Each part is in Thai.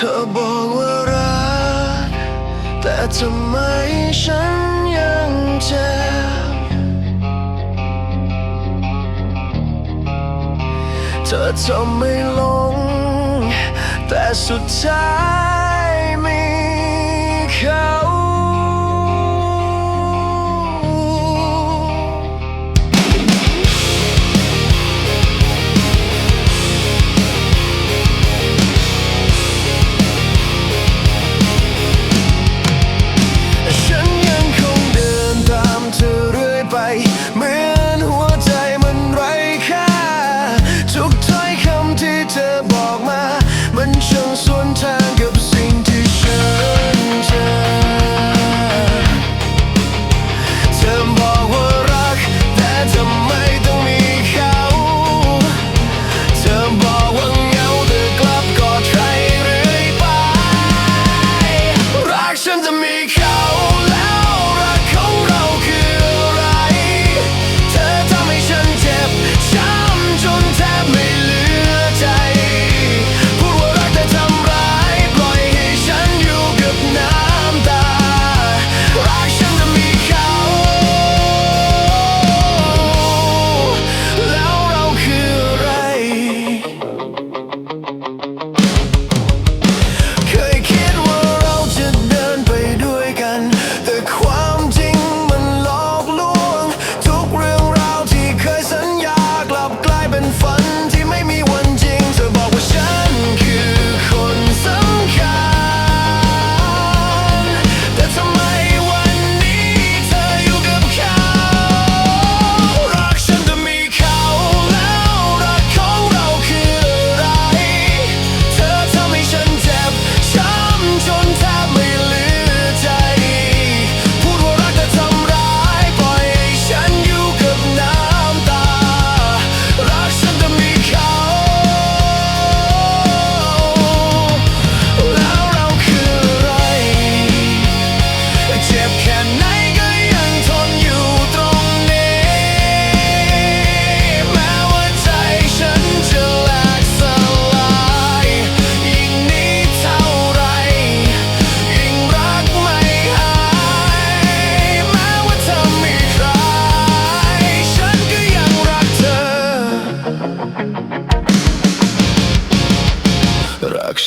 ธอบอกว่ารัก แต่ทำไมฉันยังเจ็บ เธอทำไม่ลง แต่สุดท้าย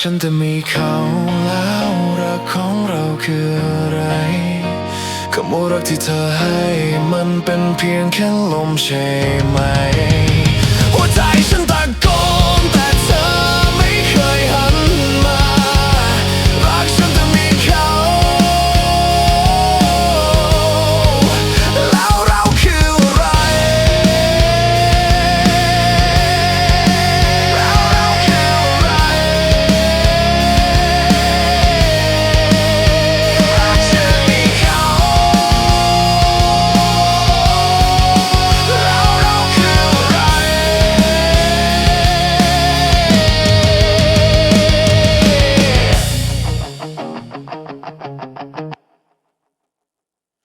ฉันจะมีเขาแล้วรักของเราคืออะไรคำว่ารักที่เธอให้มันเป็นเพียงแค่ลมใช่ไหม